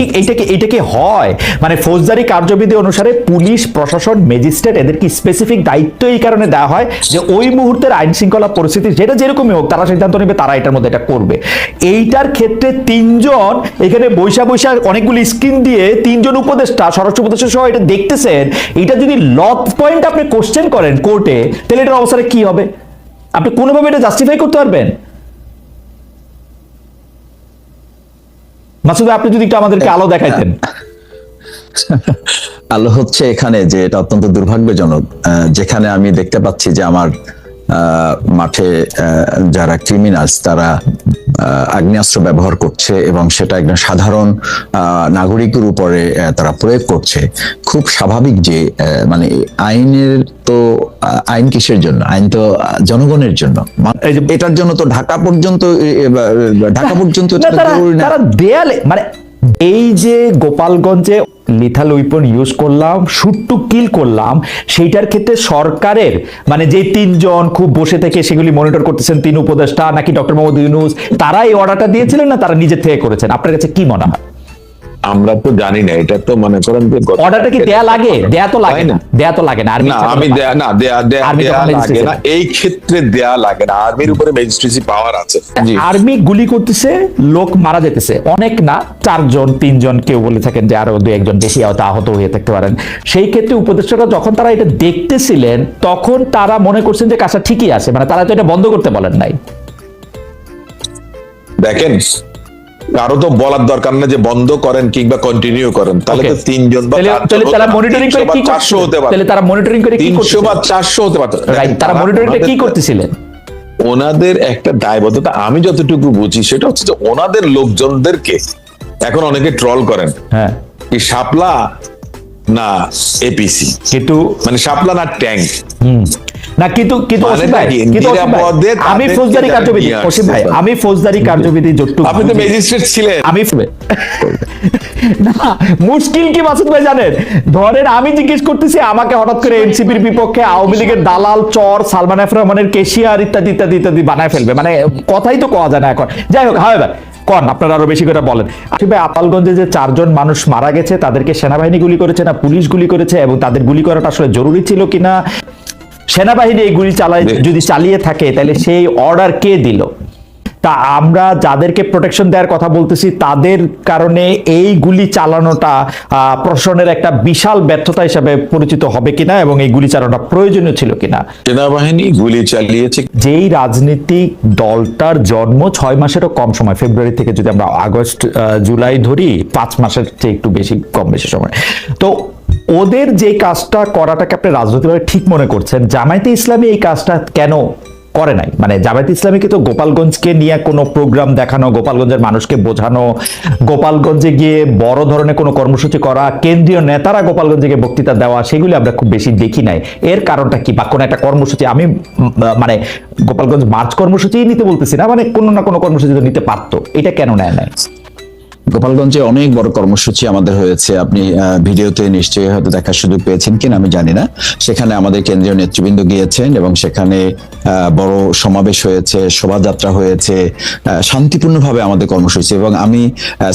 কি এইটা কি এইটা কি হয়? মানে ফৌজদারি কার্যবিধি অনুসারে পুলিশ, প্রশাসন ম্যাজিস্ট্রেট এদের কি স্পেসিফিক দায়িত্ব এই কারণে দেওয়া হয় যে ওই মুহূর্তের আইন শৃঙ্খলা পরিস্থিতি যেটা যেরকমই হোক, তারা সিদ্ধান্ত নেবে, তারা এটার মধ্যে এটা করবে। এইটার ক্ষেত্রে তিনজন, এখানে বৈশা বৈশা অনেকগুলি স্ক্রিন দিয়ে তিনজন উপদেষ্টা, স্বরাষ্ট্র উপদেষ্টা সহ এটা দেখতেছেন। এটা যদি লত পয়েন্ট আপনি কোশ্চেন করেন কোর্টে তাহলে এটার অবস্থাটা কি হবে? আপনি কোনোভাবে এটা জাস্টিফাই করতে পারবেন? মাসুদ আপনি যদি একটু আমাদেরকে আলো দেখাইতেন। আলো হচ্ছে এখানে যে এটা অত্যন্ত দুর্ভাগ্যজনক যেখানে আমি দেখতে পাচ্ছি যে আমার মাঠে যারা ক্রিমিনালস তারা আগ্নেয়াস্ত্র ব্যবহার করছে এবং সেটা একজন সাধারণ নাগরিকের উপরে তারা প্রয়োগ করছে। খুব স্বাভাবিক যে আহ, মানে আইনের তো আইন কিসের জন্য? আইন তো জনগণের জন্য। মা- এই যে- এটার জন্য তো ঢাকা পর্যন্ত ঢাকা পর্যন্ত দেয়ালে মানে এই যে গোপালগঞ্জে লিথাল উইপন ইউজ করলাম শুট টু কিল করলাম। সেইটার ক্ষেত্রে সরকারের মানে যে তিনজন খুব বসে থেকে সেগুলি মনিটর করতেছেন, তিন উপদেষ্টা, নাকি ডক্টর মোহাম্মদ ইউনুস, তারা এই অর্ডারটা দিয়েছিলেন না তারা নিজের থেকে করেছেন? আপনার কাছে কি মনে হয়? আমরা তো জানি না এটা তো মনে করেন যে অর্ডারটা কি দেয়া লাগে? দেয়া তো লাগে না? দেয়া তো লাগে না। আর্মি না আমি দেয়া না দেয়া দেয়া লাগে না। এই ক্ষেত্রে দেয়া লাগে না। আর্মির উপরে ম্যাজিস্ট্রেসি পাওয়ার আছে। আর্মি গুলি করতেছে লোক মারা যেতেছে। অনেক না চারজন তিনজন কেউ বলে থাকেন যে আরও দুই একজন বেশি আহত হয়ে থাকতে পারেন। সেই ক্ষেত্রে উপদেষ্টারা যখন তারা এটা দেখতেছিলেন তখন তারা মনে করছেন যে কাজটা ঠিকই আছে। মানে তারা তো এটা বন্ধ করতে বলেন নাই। দেখেন কারও তো বলার দরকার না যে বন্ধ করেন কিংবা কন্টিনিউ করেন। তাহলে তো তিনজন বা তাহলে তারা মনিটরিং করে 300 কি 400 হতে পারে। তাহলে তারা মনিটরিং করে কি তিনশো বা করতেছিলেন? চারশো হতে পারে। তারা মনিটরিং কি করতেছিলেন? ওনাদের একটা দায়বদ্ধতা আমি যতটুকু বুঝি সেটা হচ্ছে যে ওনাদের লোকজনদেরকে এখন অনেকে ট্রল করেন। হ্যাঁ। কি শাপলা না এপিসি কিন্তু মানে শাপলা না ট্যাঙ্ক। হুম। না কিন্তু কিন্তু মানে আমি ফৌজদারি কার্যবিধি অসীম ভাই আমি ফৌজদারি কার্যবিধি যতটুকু আপনি তো ম্যাজিস্ট্রেট ছিলেন। আমি না মুশকিল কি মাসুদ ভাই জানেন? ধরেন আমি জিজ্ঞেস করতেছি আমাকে হঠাৎ করে এনসিপির বিপক্ষে আওয়ামী লীগের দালাল চর সালমান এফ রহমানের কেশিয়ার ইত্যাদি ইত্যাদি ইত্যাদি বানায় ফেলবে। মানে কথাই তো কওয়া যায় না এখন। যাই হোক হয় কন আপনারা আরও বেশি করে বলেন। আশিফ ভাই আপালগঞ্জে যে চারজন মানুষ মারা গেছে তাদেরকে সেনাবাহিনী গুলি করেছে না পুলিশ গুলি করেছে এবং তাদের গুলি করাটা আসলে জরুরি ছিল কিনা? সেনাবাহিনী এই গুলি চালায় যদি চালিয়ে থাকে তাহলে সেই অর্ডার কে দিল? তা আমরা যাদেরকে প্রোটেকশন দেওয়ার কথা বলতেছি তাদের কারণে এই গুলি চালানোটা প্রশাসনের একটা বিশাল ব্যর্থতা হিসাবে পরিচিত হবে কিনা এবং এই গুলি চালানোটা প্রয়োজনীয় ছিল কিনা? সেনাবাহিনী গুলি চালিয়েছে। যেই রাজনৈতিক দলটার জন্ম ছয় মাসেরও কম সময় ফেব্রুয়ারি থেকে যদি আমরা আগস্ট জুলাই ধরি পাঁচ মাসের চেয়ে একটু বেশি কম বেশি সময়। তো ওদের যে কাজটা করাটাকে আপনি রাজনৈতিকভাবে ঠিক মনে করছেন জামায়াতে ইসলামী এই কাজটা কেন করে নাই। মানে জামায়াত ইসলামীকে তো গোপালগঞ্জকে নিয়ে কোনো প্রোগ্রাম দেখানো, গোপালগঞ্জের মানুষকে বোঝানো, গোপালগঞ্জে গিয়ে বড় ধরনের কোনো কর্মসূচি করা, কেন্দ্রীয় নেতারা গোপালগঞ্জে গিয়ে বক্তৃতা দেওয়া, সেগুলি আমরা খুব বেশি দেখি নাই। এর কারণটা কি বা কোনো একটা কর্মসূচি? আমি মানে গোপালগঞ্জ মার্চ কর্মসূচিই নিতে বলতেছি না মানে কোনো না কোনো কর্মসূচি তো নিতে পারতো। এটা কেন নেয় নাই? গোপালগঞ্জে অনেক বড় কর্মসূচি আমাদের হয়েছে। আপনি ভিডিওতে নিশ্চয়ই হয়তো দেখার সুযোগ পেয়েছেন কিনা আমি জানি না। সেখানে আমাদের কেন্দ্রীয় নেতৃবৃন্দ গিয়েছেন এবং সেখানে বড় সমাবেশ হয়েছে শোভাযাত্রা হয়েছে শান্তিপূর্ণভাবে আমাদের কর্মসূচি। এবং আমি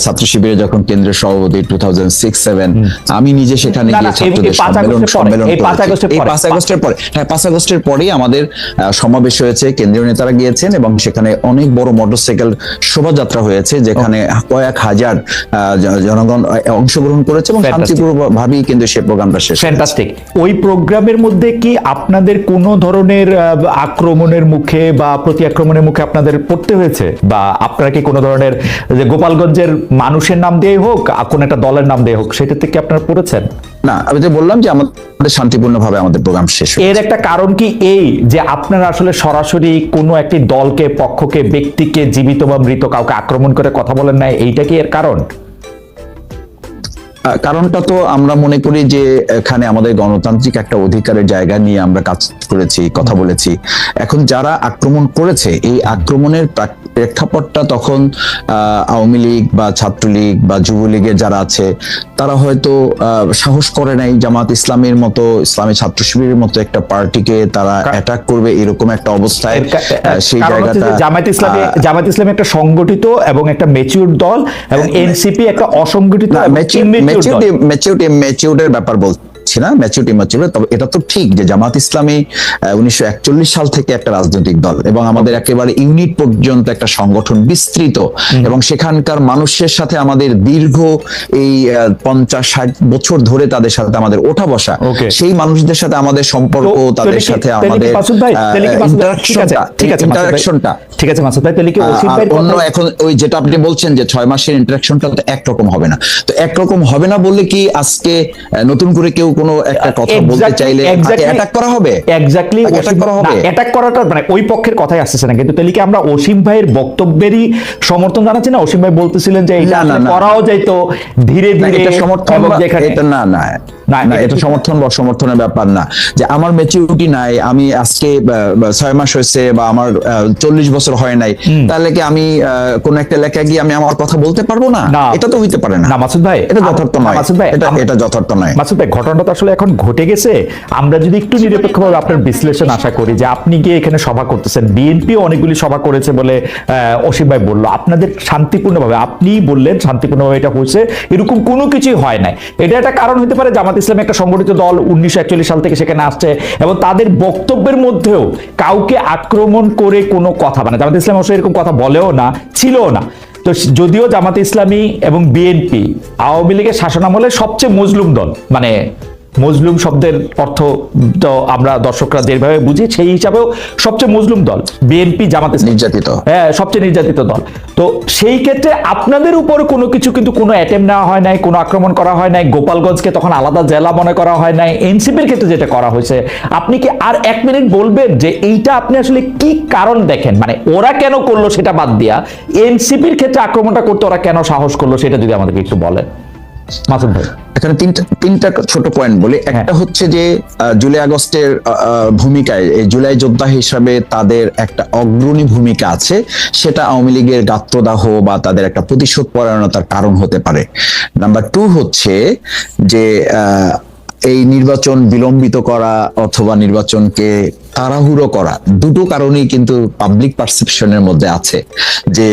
ছাত্র শিবিরে যখন কেন্দ্রীয় সভাপতি টু থাউজেন্ড সিক্স সেভেন আমি নিজে সেখানে গিয়ে ছাত্রদের সম্মেলন সম্মেলন এই। পাঁচ আগস্টের পরে হ্যাঁ পাঁচ আগস্টের পরেই আমাদের সমাবেশ হয়েছে কেন্দ্রীয় নেতারা গিয়েছেন এবং সেখানে অনেক বড় মোটরসাইকেল শোভাযাত্রা হয়েছে যেখানে কয়েক হাজার জ- জনগণ অংশগ্রহণ করেছে এবং. শান্তিপূর্ণভাবেই কিন্তু সেই প্রোগ্রামটা শেষ ফ্যান্টাস্টিক ওই প্রোগ্রামের মধ্যে কি আপনাদের কোনো ধরনের আক্রমণের মুখে বা প্রতি আক্রমণের মুখে আপনাদের পড়তে হয়েছে? বা আপনারা কি কোনো ধরনের যে গোপালগঞ্জের মানুষের নাম দিয়ে হোক আর কোন একটা দলের নাম দিয়ে হোক সেটা থেকে আপনারা পড়েছেন? না আমি যে বললাম যে আমাদের শান্তিপূর্ণ ভাবে আমাদের প্রোগ্রাম শেষ এর একটা কারণ কি? এই যে আপনারা আসলে সরাসরি কোনো একটি দলকে পক্ষকে ব্যক্তিকে জীবিত বা মৃত কাউকে আক্রমণ করে কথা বলেন না এইটা কি এর কারণ? কারণটা তো আমরা মনে করি যে এখানে আমাদের গণতান্ত্রিক একটা অধিকারের জায়গা নিয়ে আমরা কাজ করেছি কথা বলেছি। এখন যারা আক্রমণ করেছে এই আক্রমণের প্রেক্ষাপটটা তখন আওয়ামী লীগ বা ছাত্রলীগ বা যুবলীগের যারা আছে তারা হয়তো সাহস করে নাই জামাত ইসলামের মতো ইসলামী ছাত্র শিবিরের মতো একটা পার্টিকে তারা অ্যাটাক করবে এরকম একটা অবস্থায় সেই জায়গাটা যে জামায়াত ইসলামী আহ, জামায়াত ইসলামী একটা সংগঠিত এবং একটা মেচিউর দল এবং এনসিপি একটা অসংগঠিত ম্যাচিউরিটি ম্যাচিউরিটি ম্যাচিউরিটির ব্যাপার বলছি। না ম্যাচিউরিটি ম্যাচিউরিটি তবে এটা তো ঠিক যে জামাত ইসলামী উনিশশো একচল্লিশ সাল থেকে একটা রাজনৈতিক দল এবং আমাদের একেবারে ইউনিট পর্যন্ত একটা সংগঠন বিস্তৃত এবং সেখানকার মানুষের সাথে আমাদের দীর্ঘ এই পঞ্চাশ ষাট বছর ধরে তাদের সাথে আমাদের ওঠা বসা সেই মানুষদের সাথে আমাদের সম্পর্ক তাদের সাথে আমাদের। ইন্টারাকশনটা ঠিক আছে মাসুদ ভাই তাহলে কি অন্য এখন ওই যেটা আপনি বলছেন যে ছয় মাসের ইন্টারাকশনটা তো একরকম হবে না। তো একরকম হবে না বললে কি আজকে নতুন করে কেউ কোনো একটা কথা বলতে চাইলে অ্যাটাক করা হবে? এক্স্যাক্টলি অ্যাটাক করা হবে? অ্যাটাক করাটা মানে ওই পক্ষের কথাই আসতেছে না। কিন্তু তাহলে কি আমরা অসীম ভাইয়ের বক্তব্যেরই সমর্থন জানাচ্ছি না? অসীম ভাই বলতেছিলেন যে এটা না, না, আসলে না। করাও যাইতো ধীরে ধীরে এটা সমর্থন এবং বা- যেখানে এটা না না। না, না এটা এটা সমর্থন বা সমর্থনের ব্যাপার না। যে আমার ম্যাচিউরিটি নাই আমি আজকে ছয় মাস হয়েছে বা আমার চল্লিশ বছর হয় নাই তাহলে কি আমি কোন একটা এলাকায় গিয়ে আমি আমার কথা বলতে পারব না। এটা তো হইতে পারে না। মাসুদ ভাই এটা যথার্থ নয়। মাসুদ ভাই এটা এটা যথার্থ নয়। মাসুদ ভাই ঘটনাটা তো আসলে এখন ঘটে গেছে। আমরা যদি একটু নিরপেক্ষভাবে আপনার বিশ্লেষণ আশা করি যে আপনি গিয়ে এখানে সভা করতেছেন। বিএনপি অনেকগুলি সভা করেছে বলে অসীম ভাই বলল। আপনাদের শান্তিপূর্ণভাবে আপনি বললেন শান্তিপূর্ণভাবে এটা হয়েছে। এরকম কোনো কিছুই হয় নাই। এটা একটা কারণ হতে পারে জামাত ইসলাম একটা সংগঠিত দল উনিশশো একচল্লিশ সাল থেকে সেখানে আসছে এবং তাদের বক্তব্যের মধ্যেও কাউকে আক্রমণ করে কোনো কথা মানে জামাত ইসলাম অবশ্য এরকম কথা বলেও না ছিলও না। তো যদিও জামাত ইসলামী এবং বিএনপি আওয়ামী লীগের শাসনামলে সবচেয়ে মজলুম দল মানে মজলুম শব্দের অর্থ তো আমরা দর্শকরা যেভাবে বুঝি সেই হিসাবেও সবচেয়ে মজলুম দল বিএনপি জামাত নির্যাতিত। হ্যাঁ সবচেয়ে নির্যাতিত দল। তো সেই ক্ষেত্রে আপনাদের উপর কোনো কিছু কিন্তু কোনো অ্যাটেম নেওয়া হয় নাই কোনো আক্রমণ করা হয় নাই গোপালগঞ্জকে তখন আলাদা জেলা মনে করা হয় নাই এনসিপির ক্ষেত্রে যেটা করা হয়েছে আপনি কি আর এক মিনিট বলবেন যে এইটা আপনি আসলে কি কারণ দেখেন? মানে ওরা কেন করল সেটা বাদ দিয়া এনসিপির ক্ষেত্রে আক্রমণটা করতে ওরা কেন সাহস করল সেটা যদি আমাদেরকে একটু বলেন। মাসুদ ভাই। এখানে তিনটা তিনটা ছোট পয়েন্ট বলি। হ্যাঁ। একটা হচ্ছে যে জুলাই আগস্টের ভূমিকায় এই জুলাই যোদ্ধা হিসাবে তাদের একটা অগ্রণী ভূমিকা আছে। সেটা আওয়ামী লীগের গাত্রদাহ বা তাদের একটা প্রতিশোধ পরায়ণতার কারণ হতে পারে। নাম্বার টু হচ্ছে যে আহ, এই নির্বাচন বিলম্বিত করা অথবা নির্বাচনকে তাড়াহুড়ো করা দুটো কারণেই কিন্তু পাবলিক পারসেপশনের মধ্যে আছে যে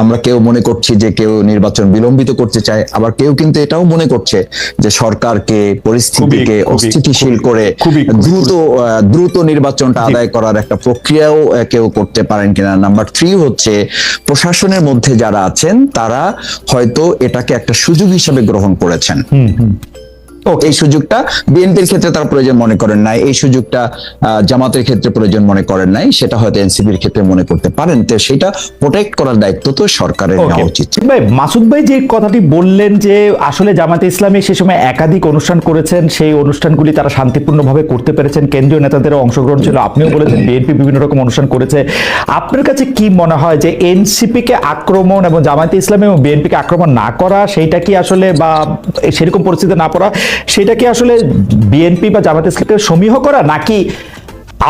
আমরা কেউ মনে করছি যে কেউ নির্বাচন বিলম্বিত করতে চায় আবার কেউ কিন্তু এটাও মনে করছে যে সরকারকে পরিস্থিতিকে অস্থিতিশীল করে দ্রুত দ্রুত নির্বাচনটা আদায় করার একটা প্রক্রিয়াও কেউ করতে পারেন কিনা। নাম্বার থ্রি হচ্ছে প্রশাসনের মধ্যে যারা আছেন তারা হয়তো এটাকে একটা সুযোগ হিসেবে গ্রহণ করেছেন। এই সুযোগটা বিএনপির ক্ষেত্রে তারা প্রয়োজন মনে করেন নাই এই সুযোগটা জামাতের ক্ষেত্রে প্রয়োজন মনে করেন নাই সেটা হয়তো এনসিপির ক্ষেত্রে মনে করতে পারেন তো সেটা প্রোটেক্ট করার দায়িত্ব তো সরকারের নেওয়া উচিত। ভাই মাসুদ ভাই যে কথাটি বললেন যে আসলে জামাতে ইসলামী সে সময় একাধিক অনুষ্ঠান করেছেন সেই অনুষ্ঠানগুলি তারা শান্তিপূর্ণভাবে করতে পেরেছেন কেন্দ্রীয় নেতাদেরও অংশগ্রহণ ছিল আপনিও বলেছেন বিএনপি বিভিন্ন রকম অনুষ্ঠান করেছে। আপনার কাছে কি মনে হয় যে এনসিপি কে আক্রমণ এবং জামাতে ইসলামী এবং বিএনপি কে আক্রমণ না করা সেইটা কি আসলে বা সেরকম পরিস্থিতি না পড়া সেটা কি আসলে বিএনপি বা জামাতে ইসলামকে সমীহ করা নাকি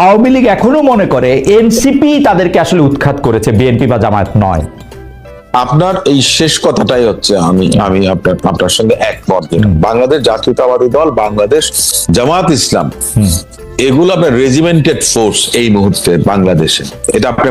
আওয়ামী লীগ এখনও মনে করে এনসিপি তাদেরকে আসলে উৎখাত করেছে বিএনপি বা জামায়াত নয়? আপনার এই শেষ কথাটাই হচ্ছে আমি আমি আপনার আপনার সঙ্গে একমত। বাংলাদেশ জাতীয়তাবাদী দল বাংলাদেশ জামাত ইসলাম এগুলো আপনার রেজিমেন্টেড ফোর্স এই মুহূর্তে বাংলাদেশে। এটা আপনি